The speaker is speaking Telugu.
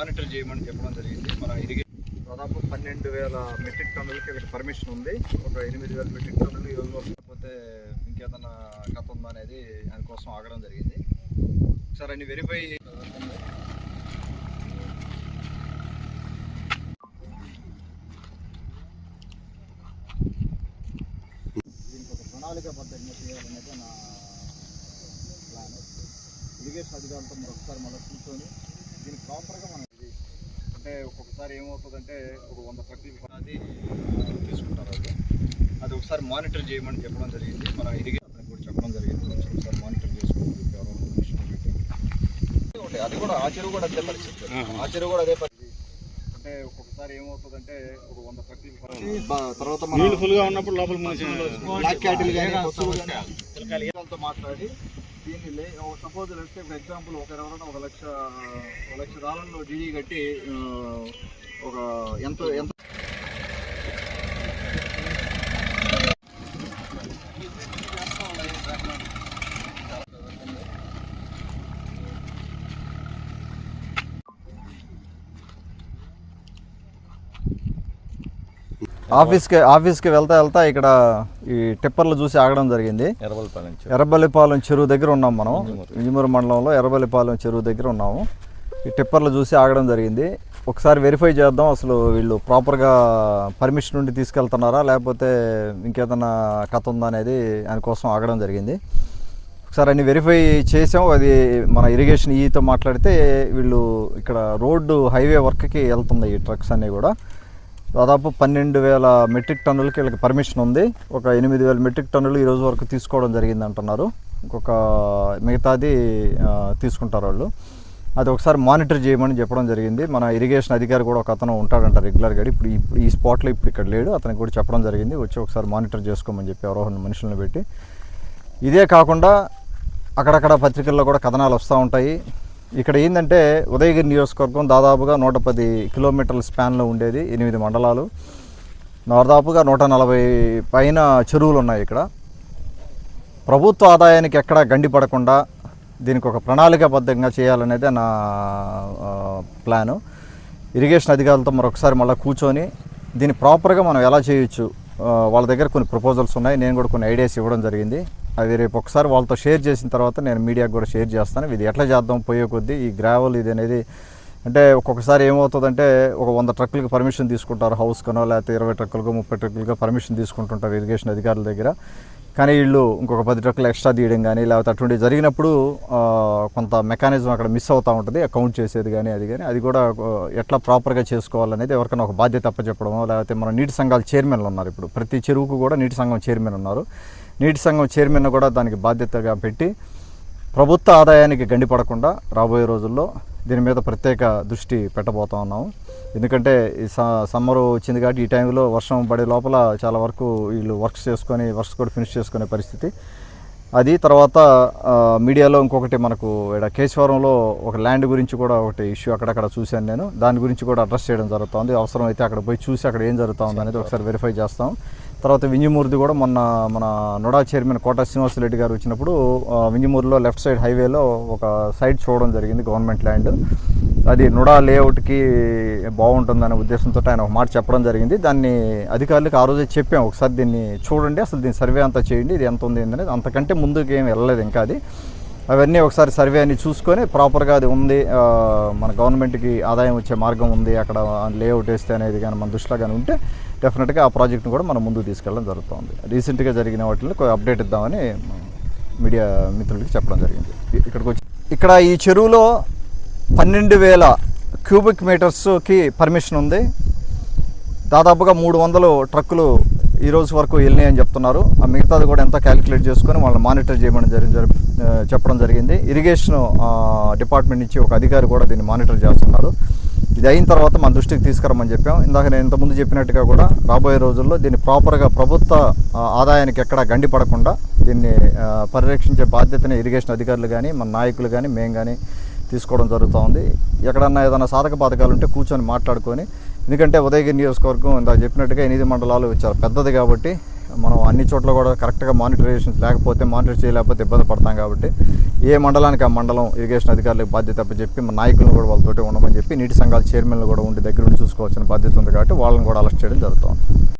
మానిటర్ చేయమని చెప్పడం జరిగింది. మన ఇరిగే దాదాపు పన్నెండు వేల మెట్రిక్ టన్నులకి ఇక్కడ పర్మిషన్ ఉంది. ఒక ఎనిమిది వేల మెట్రిక్ టన్నులు ఈరోజు లేకపోతే ఇంకేదన్నా కథ ఉందా అనేది దానికోసం ఆగడం జరిగింది. ఒకసారి అన్ని వెరిఫై దీనికి ఒక ప్రణాళికాబద్ధంగా చేయాలనేది నా ప్లాన్. ఇరిగేషన్ అధికారులతో మరొకసారి మళ్ళీ కూర్చొని దీనికి ప్రాపర్గా మనం అంటే ఒక్కొక్కసారి ఏమవుతుందంటే ఒక వంద ట్రక్కులు అది తీసుకుంటారు అది అది ఒకసారి మానిటర్ చేయమని చెప్పడం జరిగింది. మన ఇరిగేషన్ అతనికి కూడా చెప్పడం జరిగింది. కొంచెం ఒకసారి మానిటర్ చేసుకోమని అది కూడా ఆ చెరువు కూడా అదే పరిస్థితి. ఆ చెరువు కూడా అదే పరిస్థితి. అంటే ఒక్కొక్కసారి ఏమవుతుందంటే ఒక వంద ట్రక్కులు తర్వాత మన నీళ్ళు ఫుల్గా ఉన్నప్పుడు లోపల మాట్లాడి దీన్ని సపోజ్ లెట్స్ ఫర్ ఎగ్జాంపుల్ ఒక ఎవరైనా ఒక లక్ష ఒక లక్ష డాలర్లు డీడీ కట్టి ఒక ఎంత ఎంత ఆఫీస్కి ఆఫీస్కి వెళ్తా వెళ్తా ఇక్కడ ఈ టిప్పర్లు చూసి ఆగడం జరిగింది. ఎర్రబల్లిపాలెం చెరువు. దగ్గర ఉన్నాం మనం. ఇంజమూరు మండలంలో ఎర్రబల్లిపాలెం చెరువు దగ్గర ఉన్నాము. ఈ టిప్పర్లు చూసి ఆగడం జరిగింది. ఒకసారి వెరిఫై చేద్దాం. అసలు వీళ్ళు ప్రాపర్గా పర్మిషన్ నుండి తీసుకెళ్తున్నారా? లేకపోతే ఇంకేదన్నా కథ ఉందా అనేది దానికోసం ఆగడం జరిగింది. ఒకసారి అన్ని వెరిఫై చేసాం. అది మన ఇరిగేషన్ ఈతో మాట్లాడితే వీళ్ళు ఇక్కడ రోడ్డు హైవే వర్క్కి వెళ్తున్నాయి ఈ ట్రక్స్ అన్నీ కూడా. దాదాపు పన్నెండు వేల మెట్రిక్ టన్నులకి వీళ్ళకి పర్మిషన్ ఉంది. ఒక ఎనిమిది వేల మెట్రిక్ టన్నులు ఈ రోజు వరకు తీసుకోవడం జరిగింది అంటున్నారు. ఇంకొక మిగతాది తీసుకుంటారు వాళ్ళు. అది ఒకసారి మానిటర్ చేయమని చెప్పడం జరిగింది. మన ఇరిగేషన్ అధికారి కూడా ఒక అతను ఉంటాడంట రెగ్యులర్గా ఇప్పుడు ఇప్పుడు ఈ స్పాట్లో ఇప్పుడు ఇక్కడ లేడు. అతనికి కూడా చెప్పడం జరిగింది. వచ్చి ఒకసారి మానిటర్ చేసుకోమని చెప్పి ఎవరో మనుషులను పెట్టి. ఇదే కాకుండా అక్కడక్కడ పత్రికల్లో కూడా కథనాలు వస్తూ ఉంటాయి. ఇక్కడ ఏంటంటే ఉదయగిరి నియోజకవర్గం దాదాపుగా నూట పది కిలోమీటర్ల స్పాన్లో ఉండేది ఎనిమిది మండలాలు. దాదాపుగా నూట నలభై పైన చెరువులు ఉన్నాయి ఇక్కడ. ప్రభుత్వ ఆదాయానికి ఎక్కడ గండి పడకుండా దీనికి ఒక ప్రణాళికాబద్ధంగా చేయాలనేది నా ప్లాను. ఇరిగేషన్ అధికారులతో మరొకసారి మళ్ళీ కూర్చొని దీన్ని ప్రాపర్గా మనం ఎలా చేయొచ్చు? వాళ్ళ దగ్గర కొన్ని ప్రపోజల్స్ ఉన్నాయి. నేను కూడా కొన్ని ఐడియాస్ ఇవ్వడం జరిగింది. అది రేపు ఒకసారి వాళ్ళతో షేర్ చేసిన తర్వాత నేను మీడియాకు కూడా షేర్ చేస్తాను. ఇది ఎట్లా చేద్దాం పోయే కొద్దీ ఈ గ్రావెల్ ఇది అనేది అంటే ఒక్కొక్కసారి ఏమవుతుందంటే ఒక వంద ట్రక్కులకి పర్మిషన్ తీసుకుంటారు హౌస్ కనో లేకపోతే ఇరవై ట్రక్కులకు ముప్పై ట్రక్కులుగా పర్మిషన్ తీసుకుంటుంటారు ఇరిగేషన్ అధికారుల దగ్గర. కానీ వీళ్ళు ఇంకొక పది ట్రక్కులు ఎక్స్ట్రా తీయడం కానీ లేకపోతే అటువంటి జరిగినప్పుడు కొంత మెకానిజం అక్కడ మిస్ అవుతూ ఉంటుంది. అకౌంట్ చేసేది కానీ అది కానీ అది కూడా ఎట్లా ప్రాపర్గా చేసుకోవాలనేది ఎవరికైనా ఒక బాధ్యత అప్పచెప్పడమో లేకపోతే మన నీటి సంఘాల చైర్మన్లు ఉన్నారు ఇప్పుడు. ప్రతి చెరువుకు కూడా నీటి సంఘం చైర్మన్ ఉన్నారు. నీటి సంఘం చైర్మన్ కూడా దానికి బాధ్యతగా పెట్టి ప్రభుత్వ ఆదాయానికి గండిపడకుండా రాబోయే రోజుల్లో దీని మీద ప్రత్యేక దృష్టి పెట్టబోతా ఉన్నాము. ఎందుకంటే ఈ స- సమ్మర్ వచ్చింది కాబట్టి ఈ టైంలో వర్షం పడే లోపల చాలా వరకు వీళ్ళు వర్క్స్ చేసుకొని వర్క్స్ కూడా ఫినిష్ చేసుకునే పరిస్థితి. అది తర్వాత మీడియాలో ఇంకొకటి మనకు ఇక్కడ కేశవరంలో ఒక ల్యాండ్ గురించి కూడా ఒకటి ఇష్యూ అక్కడక్కడ చూశాను నేను. దాని గురించి కూడా అడ్రస్ చేయడం జరుగుతుంది. అవసరం అయితే అక్కడ పోయి చూసి అక్కడ ఏం జరుగుతుంది అనేది ఒకసారి వెరిఫై చేస్తాం. తర్వాత వింజమూర్ది కూడా మొన్న మన నొడా చైర్మన్ కోట శ్రీనివాసరెడ్డి గారు వచ్చినప్పుడు వింజమూరులో లెఫ్ట్ సైడ్ హైవేలో ఒక సైట్ చూడడం జరిగింది గవర్నమెంట్ ల్యాండ్. అది నుడా లేఅవుట్కి బాగుంటుందనే ఉద్దేశంతో ఆయన ఒక మాట చెప్పడం జరిగింది. దాన్ని అధికారులకు ఆ రోజే చెప్పాం. ఒకసారి దీన్ని చూడండి అసలు దీని సర్వే అంతా చేయండి ఇది ఎంత ఉంది అనేది అంతకంటే ముందుకు ఏం వెళ్ళలేదు ఇంకా అది. అవన్నీ ఒకసారి సర్వే అన్ని చూసుకొని ప్రాపర్గా అది ఉంది. మన గవర్నమెంట్కి ఆదాయం వచ్చే మార్గం ఉంది. అక్కడ లేఅవుట్ వేస్తే అనేది కానీ మన దృష్టిలో కానీ ఉంటే డెఫినెట్గా ఆ ప్రాజెక్ట్ని కూడా మనం ముందుకు తీసుకెళ్ళడం జరుగుతుంది. రీసెంట్గా జరిగిన వాటిని అప్డేట్ ఇద్దామని మీడియా మిత్రులకి చెప్పడం జరిగింది. ఇక్కడికి వచ్చి ఇక్కడ ఈ చెరువులో పన్నెండు వేల క్యూబిక్ మీటర్స్కి పర్మిషన్ ఉంది. దాదాపుగా మూడు వందలు ట్రక్కులు ఈ రోజు వరకు వెళ్ళినాయి అని చెప్తున్నారు. ఆ మిగతాది కూడా ఎంత క్యాలిక్యులేట్ చేసుకొని వాళ్ళని మానిటర్ చేయమని జరిగి చెప్పడం జరిగింది. ఇరిగేషన్ డిపార్ట్మెంట్ నుంచి ఒక అధికారి కూడా దీన్ని మానిటర్ చేస్తున్నారు. ఇది అయిన తర్వాత మన దృష్టికి తీసుకురమ్మని చెప్పాం. ఇందాక నేను ఇంతకుముందు చెప్పినట్టుగా కూడా రాబోయే రోజుల్లో దీన్ని ప్రాపర్గా ప్రభుత్వ ఆదాయానికి ఎక్కడా గండి పడకుండా దీన్ని పరిరక్షించే బాధ్యతని ఇరిగేషన్ అధికారులు కానీ మన నాయకులు కానీ మేము కానీ తీసుకోవడం జరుగుతూ ఉంది. ఎక్కడన్నా ఏదైనా సాధక బాధకాలు ఉంటే కూర్చొని మాట్లాడుకొని ఎందుకంటే ఉదయగిరి నియోజకవర్గం ఇందాక చెప్పినట్టుగా ఎనిమిది మండలాలు చాలా పెద్దది కాబట్టి మనం అన్ని చోట్ల కూడా కరెక్ట్గా మానిటరైజేషన్ లేకపోతే మానిటర్ చేయలేకపోతే ఇబ్బంది పడతాం కాబట్టి ఏ మండలానికి ఆ మండలం ఇరిగేషన్ అధికారులకు బాధ్యత చెప్పి మన నాయకులను కూడా వాళ్ళతోటి ఉండమని చెప్పి నీటి సంఘాల చైర్మన్లు కూడా ఉండి దగ్గర ఉండి చూసుకోవాల్సిన బాధ్యత ఉంది కాబట్టి వాళ్ళని కూడా అలర్ట్ చేయడం జరుగుతుంది.